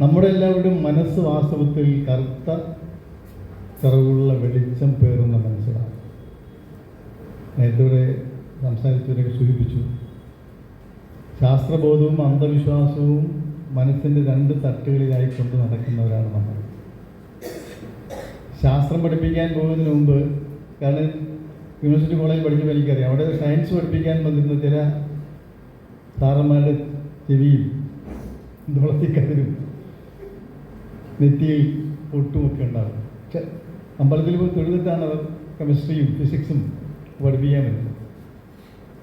നമ്മുടെ എല്ലാവരുടെയും മനസ്സ് വാസ്തവത്തിൽ കറുത്ത ചിറകുള്ള വെളിച്ചം പേറുന്ന മനസ്സിലാണ് നേരത്തെ ഇവിടെ സംസാരിച്ചവരൊക്കെ സൂചിപ്പിച്ചു. ശാസ്ത്രബോധവും അന്ധവിശ്വാസവും മനസ്സിന്റെ രണ്ട് തട്ടുകളിലായി കൊണ്ട് നടക്കുന്നവരാണ് നമ്മൾ. ശാസ്ത്രം പഠിപ്പിക്കാൻ പോകുന്നതിന് മുമ്പ് കാരണം യൂണിവേഴ്സിറ്റി കോളേജിൽ പഠിക്കുമ്പോൾ എനിക്കറിയാം അവിടെ സയൻസ് പഠിപ്പിക്കാൻ വന്നിരുന്ന ചില സാറന്മാരുടെ ചെവിയും തുളസിക്കതിരും നെറ്റിയിൽ പൊട്ടുമൊക്കെ ഉണ്ടാകും. പക്ഷെ അമ്പലത്തിൽ പോയി തൊഴുതിട്ടാണ് അവർ കെമിസ്ട്രിയും ഫിസിക്സും പഠിപ്പിക്കാൻ പറ്റുന്നത്.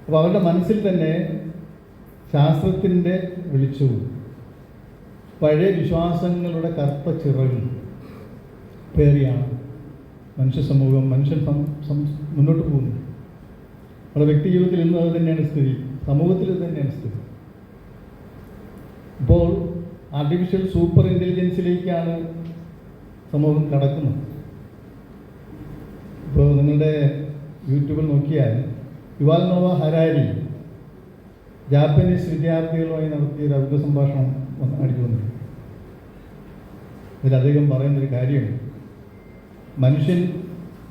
അപ്പോൾ അവരുടെ മനസ്സിൽ തന്നെ ശാസ്ത്രത്തിന്റെ വെളിച്ചവും പഴയ വിശ്വാസങ്ങളുടെ കറുത്ത ചിറകും പേറിയാണ് മനുഷ്യ സമൂഹം മനുഷ്യൻ മുന്നോട്ട് പോകുന്നത്. നമ്മുടെ വ്യക്തി ജീവിതത്തിൽ ഇന്നും അത് തന്നെയാണ് സ്ഥിതി സമൂഹത്തിൽ തന്നെയാണ് സ്ഥിതി. ഇപ്പോൾ ആർട്ടിഫിഷ്യൽ സൂപ്പർ ഇന്റലിജൻസിലേക്കാണ് സമൂഹം കടക്കുന്നത്. ഇപ്പോൾ നിങ്ങളുടെ യൂട്യൂബിൽ നോക്കിയാൽ യുവാൽ നോവ ഹരാരി ജാപ്പനീസ് വിദ്യാർത്ഥികളുമായി നടത്തിയ ഒരു അഭിമുഖ സംഭാഷണം അടിച്ചു വന്നിട്ടുണ്ട്. ഇതിലധികം പറയുന്നൊരു കാര്യം മനുഷ്യൻ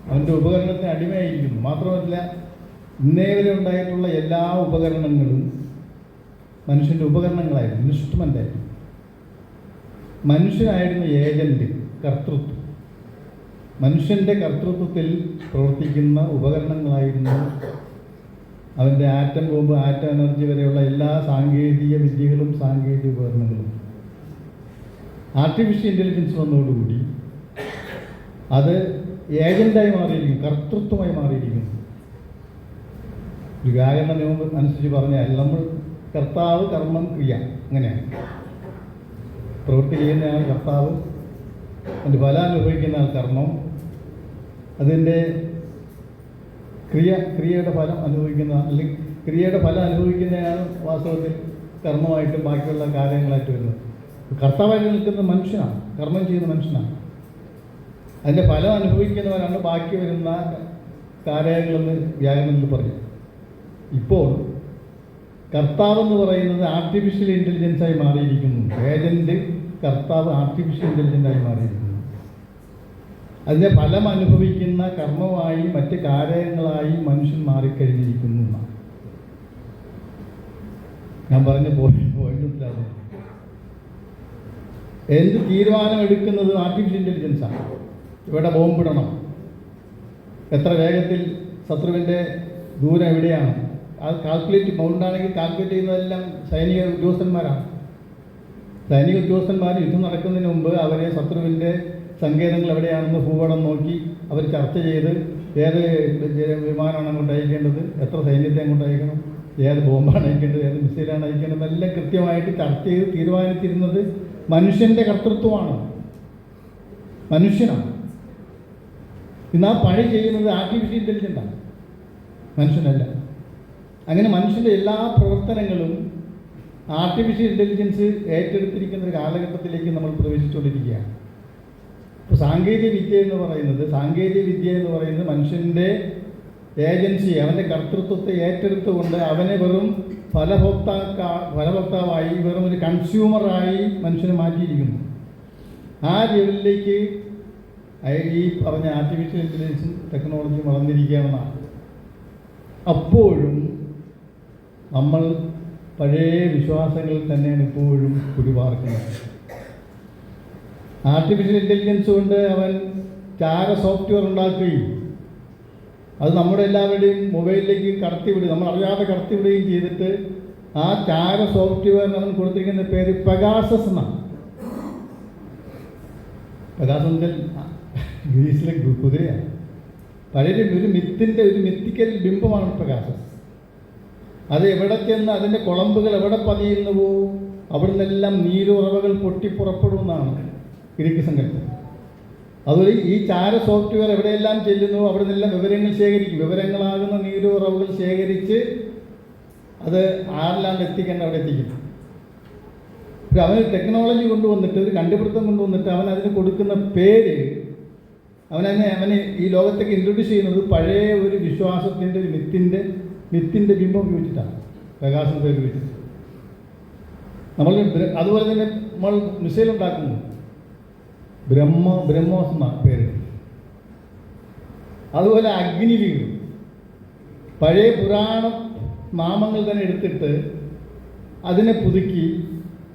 അവന്റെ ഉപകരണത്തിന് അടിമയായിരിക്കുന്നു. മാത്രമല്ല ഇന്നേ വരെ ഉണ്ടായിട്ടുള്ള എല്ലാ ഉപകരണങ്ങളും മനുഷ്യന്റെ ഉപകരണങ്ങളായിരുന്നു. ഇൻസ്ട്രുമെന്റ് ആയിരുന്നു മനുഷ്യനായിരുന്നു ഏജന്റ് കർത്തൃത്വം. മനുഷ്യന്റെ കർത്തൃത്വത്തിൽ പ്രവർത്തിക്കുന്ന ഉപകരണങ്ങളായിരുന്നു അവന്റെ ആറ്റം ബോംബ് ആറ്റം എനർജി വരെയുള്ള എല്ലാ സാങ്കേതിക വിദ്യകളും സാങ്കേതിക ഉപകരണങ്ങളും. ആർട്ടിഫിഷ്യൽ ഇന്റലിജൻസ് വന്നതോടുകൂടി അത് ഏജന്റായി മാറിയിരിക്കും കർത്തൃത്വമായി മാറിയിരിക്കുന്നു. വ്യാകരണ നിയമം അനുസരിച്ച് പറഞ്ഞാൽ നമ്മൾ കർത്താവ് കർമ്മം ക്രിയ അങ്ങനെയാണ്. പ്രവൃത്തി ചെയ്യുന്നയാൾ കർത്താവ് അതിന്റെ ഫലം അനുഭവിക്കുന്ന ആൾ കർമ്മം അതിന്റെ ക്രിയ ക്രിയയുടെ ഫലം അനുഭവിക്കുന്ന അല്ലെങ്കിൽ ക്രിയയുടെ ഫലം അനുഭവിക്കുന്നതാണ് വാസ്തവത്തിൽ കർമ്മമായിട്ട് ബാക്കിയുള്ള കാര്യങ്ങളായിട്ട് വരുന്നത്. കർത്താവായിട്ട് നിൽക്കുന്ന മനുഷ്യനാണ് കർമ്മം ചെയ്യുന്ന മനുഷ്യനാണ്. അതിന്റെ ഫലം അനുഭവിക്കുന്നവരാണ് ബാക്കി വരുന്ന കാര്യങ്ങളെന്ന് വ്യാകരണത്തിൽ പറഞ്ഞു. ഇപ്പോൾ കർത്താവ് എന്ന് പറയുന്നത് ആർട്ടിഫിഷ്യൽ ഇന്റലിജൻസായി മാറിയിരിക്കുന്നു. ഏജന്റ് കർത്താവ് ആർട്ടിഫിഷ്യൽ ഇന്റലിജന്റായി മാറിയിരിക്കുന്നു. അതിന്റെ ഫലം അനുഭവിക്കുന്ന കർമ്മമായി മറ്റ് കാര്യങ്ങളായി മനുഷ്യൻ മാറിക്കഴിഞ്ഞിരിക്കുന്നു ഞാൻ പറഞ്ഞ പോയിട്ടില്ലാതെ. എന്ത് തീരുമാനം എടുക്കുന്നത് ആർട്ടിഫിഷ്യൽ ഇന്റലിജൻസാണ് ഇവിടെ ബോംബിടണം. എത്ര വേഗത്തിൽ ശത്രുവിന്റെ ദൂരം എവിടെയാണ്? കാൽക്കുലേറ്റ് മൗണ്ടാണെങ്കിൽ കാൽക്കുലേറ്റ് ചെയ്യുന്നതെല്ലാം സൈനിക ഉദ്യോഗസ്ഥന്മാരാണ്. സൈനിക ഉദ്യോഗസ്ഥന്മാർ യുദ്ധം നടക്കുന്നതിന് മുമ്പ് അവരെ ശത്രുവിന്റെ സങ്കേതങ്ങൾ എവിടെയാണെന്ന് ഭൂപടം നോക്കി അവർ ചർച്ച ചെയ്ത് ഏത് വിമാനമാണ് അങ്ങോട്ട് അയക്കേണ്ടത് എത്ര സൈന്യത്തെ അങ്ങോട്ട് അയക്കണം ഏത് ബോംബാണ് അയക്കേണ്ടത് ഏത് മിസൈലാണ് അയക്കേണ്ടത് എല്ലാം കൃത്യമായിട്ട് ചർച്ച ചെയ്ത് തീരുമാനിച്ചിരുന്നത് മനുഷ്യന്റെ കർത്തൃത്വമാണ്. മനുഷ്യനാണ്. ഇന്ന് ആ പണി ചെയ്യുന്നത് ആർട്ടിഫിഷ്യൽ ഇന്റലിജന്റാണ് മനുഷ്യനല്ല. അങ്ങനെ മനുഷ്യന്റെ എല്ലാ പ്രവർത്തനങ്ങളും ആർട്ടിഫിഷ്യൽ ഇന്റലിജൻസ് ഏറ്റെടുത്തിരിക്കുന്ന ഒരു കാലഘട്ടത്തിലേക്ക് നമ്മൾ പ്രവേശിച്ചുകൊണ്ടിരിക്കുകയാണ്. ഇപ്പോൾ സാങ്കേതിക വിദ്യ എന്ന് പറയുന്നത് സാങ്കേതിക വിദ്യ എന്ന് പറയുന്നത് മനുഷ്യന്റെ ഏജൻസി അവന്റെ കർത്തൃത്വത്തെ ഏറ്റെടുത്തുകൊണ്ട് അവനെ വെറും ഫലഭോക്താക്ക ഫലഭോക്താവായി വെറും ഒരു കൺസ്യൂമറായി മനുഷ്യനെ മാറ്റിയിരിക്കുന്നു. ആ ലെവലിലേക്ക് ഈ പറഞ്ഞ ആർട്ടിഫിഷ്യൽ ഇന്റലിജൻസും ടെക്നോളജിയും വളർന്നിരിക്കുകയാണെന്നാണ്. അപ്പോഴും നമ്മൾ പഴയ വിശ്വാസങ്ങളിൽ തന്നെയാണ് ഇപ്പോഴും കുടിപാർക്കുന്നത്. ആർട്ടിഫിഷ്യൽ ഇന്റലിജൻസ് കൊണ്ട് അവൻ ചാര സോഫ്റ്റ്വെയർ ഉണ്ടാക്കുകയും അത് നമ്മുടെ എല്ലാവരുടെയും മൊബൈലിലേക്ക് കടത്തിവിടുകയും നമ്മൾ അറിയാതെ കടത്തിവിടുകയും ചെയ്തിട്ട് ആ ചാര സോഫ്റ്റ്വെയറിന് അവൻ കൊടുത്തിരിക്കുന്ന പേര് പെഗാസസ് എന്നാണ്. പെഗാസം എന്ന് വെച്ചാൽ ഗ്രീസിലെ കുതിരയാണ് പഴയ ഒരു മിത്തിന്റെ ഒരു മിത്തിക്കൽ ബിംബമാണ് പ്രകാശസ് അത് എവിടെ ചെന്ന് അതിന്റെ കുളമ്പുകൾ എവിടെ പതിയുന്നുവോ അവിടെ നിന്നെല്ലാം നീരുറവകൾ പൊട്ടിപ്പുറപ്പെടുമെന്നാണ് ഇടുക്കി സങ്കല്പം. അതുപോലെ ഈ ചാര സോഫ്റ്റ്വെയർ എവിടെയെല്ലാം ചെല്ലുന്നുവോ അവിടെ നിന്നെല്ലാം വിവരങ്ങൾ ശേഖരിക്കും. വിവരങ്ങളാകുന്ന നീരുറവുകൾ ശേഖരിച്ച് അത് ആരിലാണ് എത്തിക്കേണ്ട അവിടെ എത്തിക്കും. പക്ഷെ അവന് ടെക്നോളജി കൊണ്ടുവന്നിട്ട് ഒരു കണ്ടുപിടുത്തം കൊണ്ടുവന്നിട്ട് അവൻ അതിന് കൊടുക്കുന്ന പേര് അവനതിനെ അവന് ഈ ലോകത്തേക്ക് ഇൻട്രൊഡ്യൂസ് ചെയ്യുന്നത് പഴയ ഒരു വിശ്വാസത്തിന്റെ ഒരു മിത്തിന്റെ മിത്തിന്റെ ബിംബം ഉപയോഗിച്ചിട്ടാണ് പ്രകാശം ഉപയോഗിച്ചിട്ട്. നമ്മൾ അതുപോലെ തന്നെ നമ്മൾ മിസൈൽ ഉണ്ടാക്കുന്നു. ബ്രഹ്മ ബ്രഹ്മോസ് പേര്. അതുപോലെ അഗ്നി അഗ്നിവീർ പഴയ പുരാണ നാമങ്ങൾ തന്നെ എടുത്തിട്ട് അതിനെ പുതുക്കി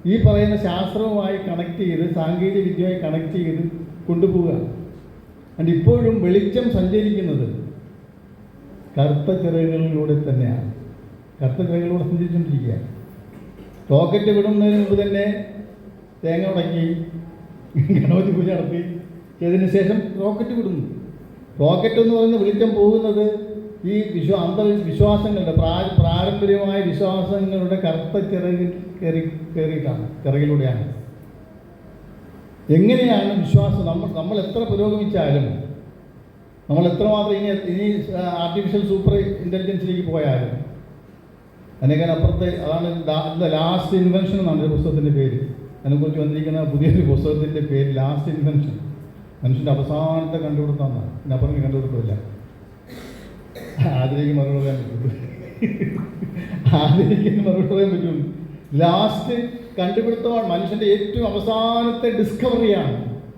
ഈ പറയുന്ന ശാസ്ത്രവുമായി കണക്ട് ചെയ്ത് സാങ്കേതിക വിദ്യയുമായി കണക്ട് ചെയ്ത് കൊണ്ടുപോവുക. ആൻഡ് ഇപ്പോഴും വെളിച്ചം സഞ്ചരിക്കുന്നത് കറുത്ത ചിറകുകളിലൂടെ തന്നെയാണ്. കറുത്ത ചിറകുകളിലൂടെ സഞ്ചരിച്ചുകൊണ്ടിരിക്കുകയാണ് റോക്കറ്റ് വിടുന്നതിന് മുമ്പ് തന്നെ തേങ്ങ ഉടക്കി ഗണപതി പൂജ നടത്തി. ചെയ്തതിന് ശേഷം റോക്കറ്റ് വിടുന്നു. റോക്കറ്റ് എന്ന് പറയുന്ന വെളിച്ചം പോകുന്നത് ഈ വിശ്വ അന്ധവിശ്വാസങ്ങളുടെ പ്രാ പാരമ്പര്യമായ വിശ്വാസങ്ങളുടെ കറുത്ത ചിറകിൽ കയറി കയറിയിട്ടാണ് ചിറകിലൂടെയാണ്. എങ്ങനെയാണ് വിശ്വാസം? നമ്മൾ നമ്മൾ എത്ര പുരോഗമിച്ചാലും നമ്മൾ എത്രമാത്രം ഇനി ഇനി ആർട്ടിഫിഷ്യൽ സൂപ്പർ ഇന്റലിജൻസിലേക്ക് പോയാലും അതിനേക്കാൾ അപ്പുറത്തെ അതാണ് ലാസ്റ്റ് ഇൻവെൻഷൻ എന്നാണ് ഈ പുസ്തകത്തിന്റെ പേര്. അതിനെക്കുറിച്ച് വന്നിരിക്കുന്ന പുതിയൊരു പുസ്തകത്തിന്റെ പേര് ലാസ്റ്റ് ഇൻവെൻഷൻ മനുഷ്യന്റെ അവസാനത്തെ കണ്ടുപിടുത്തമാണ്. പിന്നെ അപ്പുറം കണ്ടുപിടുത്തമില്ല. ആതിരയ്ക്ക് മറുപടി പറയാൻ ആതിരയ്ക്ക് മറുപടി പറയാൻ പറ്റുള്ളൂ. ലാസ്റ്റ് കണ്ടുപിടുത്തമാണ് മനുഷ്യന്റെ ഏറ്റവും അവസാനത്തെ ഡിസ്കവറിയാണ്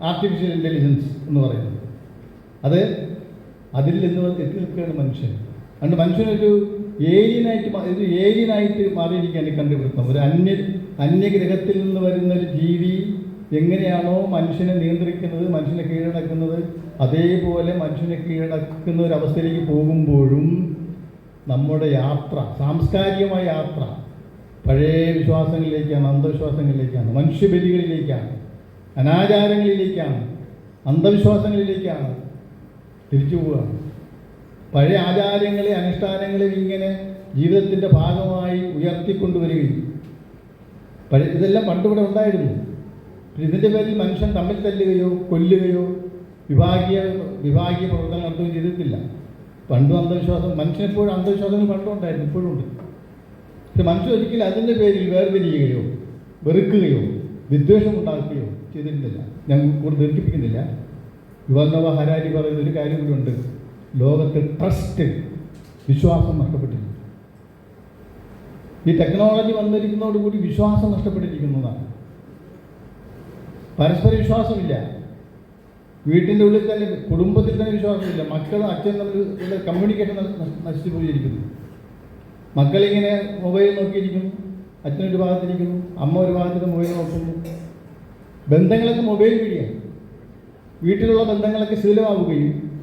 ആർട്ടിഫിഷ്യൽ ഇന്റലിജൻസ് എന്ന് പറയുന്നത്. അത് അതിൽ നിന്ന് എത്തി നിൽക്കുകയാണ് മനുഷ്യൻ. അതുകൊണ്ട് മനുഷ്യനൊരു ഏലിയനായിട്ട് ഒരു ഏലിയനായിട്ട് മാറിയിരിക്കുകയാണ് കണ്ടുപിടുത്തം. ഒരു അന്യ അന്യഗ്രഹത്തിൽ നിന്ന് വരുന്ന ഒരു ജീവി എങ്ങനെയാണോ മനുഷ്യനെ നിയന്ത്രിക്കുന്നത് മനുഷ്യനെ കീഴടക്കുന്നത് അതേപോലെ മനുഷ്യനെ കീഴടക്കുന്ന ഒരു അവസ്ഥയിലേക്ക് പോകുമ്പോഴും നമ്മുടെ യാത്ര സാംസ്കാരികമായ യാത്ര പഴയ വിശ്വാസങ്ങളിലേക്കാണ് അന്ധവിശ്വാസങ്ങളിലേക്കാണ് മനുഷ്യബലികളിലേക്കാണ് അനാചാരങ്ങളിലേക്കാണ് അന്ധവിശ്വാസങ്ങളിലേക്കാണ് തിരിച്ചു പോവുകയാണ് പഴയ ആചാരങ്ങളെ അനുഷ്ഠാനങ്ങളെ ഇങ്ങനെ ജീവിതത്തിന്റെ ഭാഗമായി ഉയർത്തിക്കൊണ്ടുവരികയും പഴയ ഇതെല്ലാം പണ്ടിവിടെ ഉണ്ടായിരുന്നു. ഇതിന്റെ പേരിൽ മനുഷ്യൻ തമ്മിൽ തല്ലുകയോ കൊല്ലുകയോ വിഭാഗീയ വിഭാഗീയ പ്രവർത്തനം നടത്തുകയും ചെയ്തിട്ടില്ല. പണ്ടും അന്ധവിശ്വാസം മനുഷ്യനെപ്പോഴും അന്ധവിശ്വാസങ്ങൾ പണ്ടും ഉണ്ടായിരുന്നു ഇപ്പോഴും ഉണ്ട്. പക്ഷെ മനുഷ്യൻ ഒരിക്കലും അതിന്റെ പേരിൽ വേർതിരിയുകയോ വെറുക്കുകയോ വിദ്വേഷം ഉണ്ടാക്കുകയോ ചെയ്തിട്ടില്ല. ഞാൻ കൂടുതൽ ദീർഘിപ്പിക്കുന്നില്ല യുവനവ ഹരാരി പറയുന്ന ഒരു കാര്യം കൂടി ഉണ്ട്. ലോകത്ത് ട്രസ്റ്റ് വിശ്വാസം നഷ്ടപ്പെട്ടിരിക്കുന്നു. ഈ ടെക്നോളജി വന്നിരിക്കുന്നതോടുകൂടി വിശ്വാസം നഷ്ടപ്പെട്ടിരിക്കുന്നതാണ്. പരസ്പര വിശ്വാസമില്ല. വീട്ടിന്റെ ഉള്ളിൽ തന്നെ കുടുംബത്തിൽ തന്നെ വിശ്വാസമില്ല. മക്കളും അച്ഛൻ തമ്മിൽ കമ്മ്യൂണിക്കേഷൻ നശിച്ചു പോയിരിക്കുന്നു. മക്കളിങ്ങനെ മൊബൈൽ നോക്കിയിരിക്കുന്നു. അച്ഛനൊരു ഭാഗത്തിരിക്കുന്നു. അമ്മ ഒരു ഭാഗത്തിന് മൊബൈൽ നോക്കുന്നു. ബന്ധങ്ങളൊക്കെ മൊബൈൽ വഴിയാണ് വീട്ടിലുള്ള ബന്ധങ്ങളൊക്കെ ശീലമാവുകയും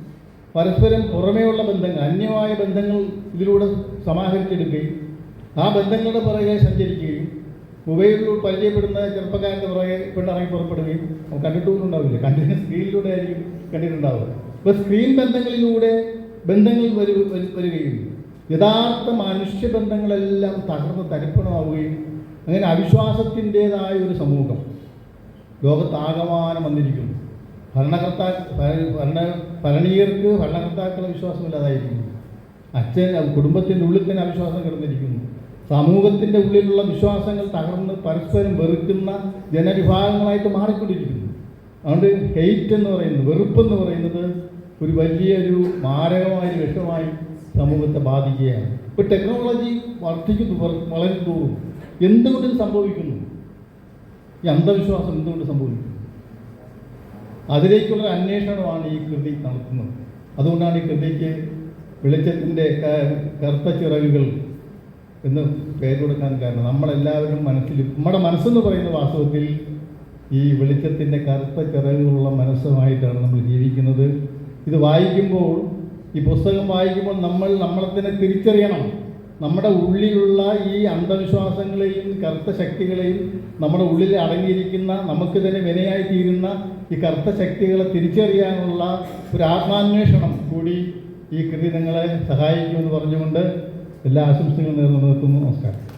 പരസ്പരം പുറമേയുള്ള ബന്ധങ്ങൾ അന്യമായ ബന്ധങ്ങൾ ഇതിലൂടെ സമാഹരിച്ചെടുക്കുകയും ആ ബന്ധങ്ങളുടെ പുറകെ സഞ്ചരിക്കുകയും മൊബൈലിലൂടെ പരിചയപ്പെടുന്ന ചെറുപ്പക്കാരന്റെ പുറകെ പെണ്ണിറങ്ങി പുറപ്പെടുകയും നമുക്ക് കണ്ടിട്ടൊന്നും ഉണ്ടാവില്ല കണ്ടിട്ട് സ്ക്രീനിലൂടെ ആയിരിക്കും കണ്ടിട്ടുണ്ടാവുക. അപ്പോൾ സ്ക്രീൻ ബന്ധങ്ങളിലൂടെ ബന്ധങ്ങൾ വരു- വരികയും യഥാർത്ഥ മനുഷ്യ ബന്ധങ്ങളെല്ലാം തകർന്ന് തരിപ്പണമാവുകയും അങ്ങനെ അവിശ്വാസത്തിന്റെതായ ഒരു സമൂഹം ലോകത്താകമാനം വന്നിരിക്കുന്നു. ഭരണകർത്താ ഭര- ഭരണ ഭരണീയർക്ക് ഭരണകർത്താക്കളെ വിശ്വാസമില്ലാതായിരിക്കുന്നു. അച്ഛൻ കുടുംബത്തിന്റെ ഉള്ളിൽ തന്നെ അവിശ്വാസം കിടന്നിരിക്കുന്നു. സമൂഹത്തിന്റെ ഉള്ളിലുള്ള വിശ്വാസങ്ങൾ തകർന്ന് പരസ്പരം വെറുക്കുന്ന ജനവിഭാഗങ്ങളായിട്ട് മാറിക്കൊണ്ടിരിക്കുന്നു. അതുകൊണ്ട് ഹെയ്റ്റ് എന്ന് പറയുന്നത് വെറുപ്പെന്ന് പറയുന്നത് ഒരു വലിയൊരു മാരകമായ വിഷമായി സമൂഹത്തെ ബാധിക്കുകയാണ്. ഇപ്പോൾ ടെക്നോളജി വർദ്ധിക്കുന്നു വളരെ വളരും തോറും. എന്തുകൊണ്ട് സംഭവിക്കുന്നു? ഈ അന്ധവിശ്വാസം എന്തുകൊണ്ട് സംഭവിക്കുന്നു? അതിലേക്കുള്ള അന്വേഷണമാണ് ഈ കൃതി നടത്തുന്നത്. അതുകൊണ്ടാണ് ഈ കൃതിക്ക് വെളിച്ചത്തിന്റെ കറുത്ത ചിറകുകൾ എന്ന് പേര് കൊടുക്കാൻ കാരണം. നമ്മളെല്ലാവരും മനസ്സിൽ നമ്മുടെ മനസ്സെന്ന് പറയുന്ന വാസ്തവത്തിൽ ഈ വെളിച്ചത്തിന്റെ കറുത്ത ചിറകുകളുള്ള മനസ്സുമായിട്ടാണ് നമ്മൾ ജീവിക്കുന്നത്. ഇത് വായിക്കുമ്പോൾ ഈ പുസ്തകം വായിക്കുമ്പോൾ നമ്മൾ നമ്മളെ തന്നെ തിരിച്ചറിയണം. നമ്മുടെ ഉള്ളിലുള്ള ഈ അന്ധവിശ്വാസങ്ങളെയും കറുത്ത ശക്തികളെയും നമ്മുടെ ഉള്ളിൽ അടങ്ങിയിരിക്കുന്ന നമുക്ക് തന്നെ വിനയായി തീരുന്ന ഈ കറുത്ത ശക്തികളെ തിരിച്ചറിയാനുള്ള ഒരു ആത്മാന്വേഷണം കൂടി ഈ കൃതി നിങ്ങളെ സഹായിക്കുമെന്ന് പറഞ്ഞുകൊണ്ട് എല്ലാ ആശംസകളും നേർന്നു നിർത്തുന്നു. നമസ്കാരം.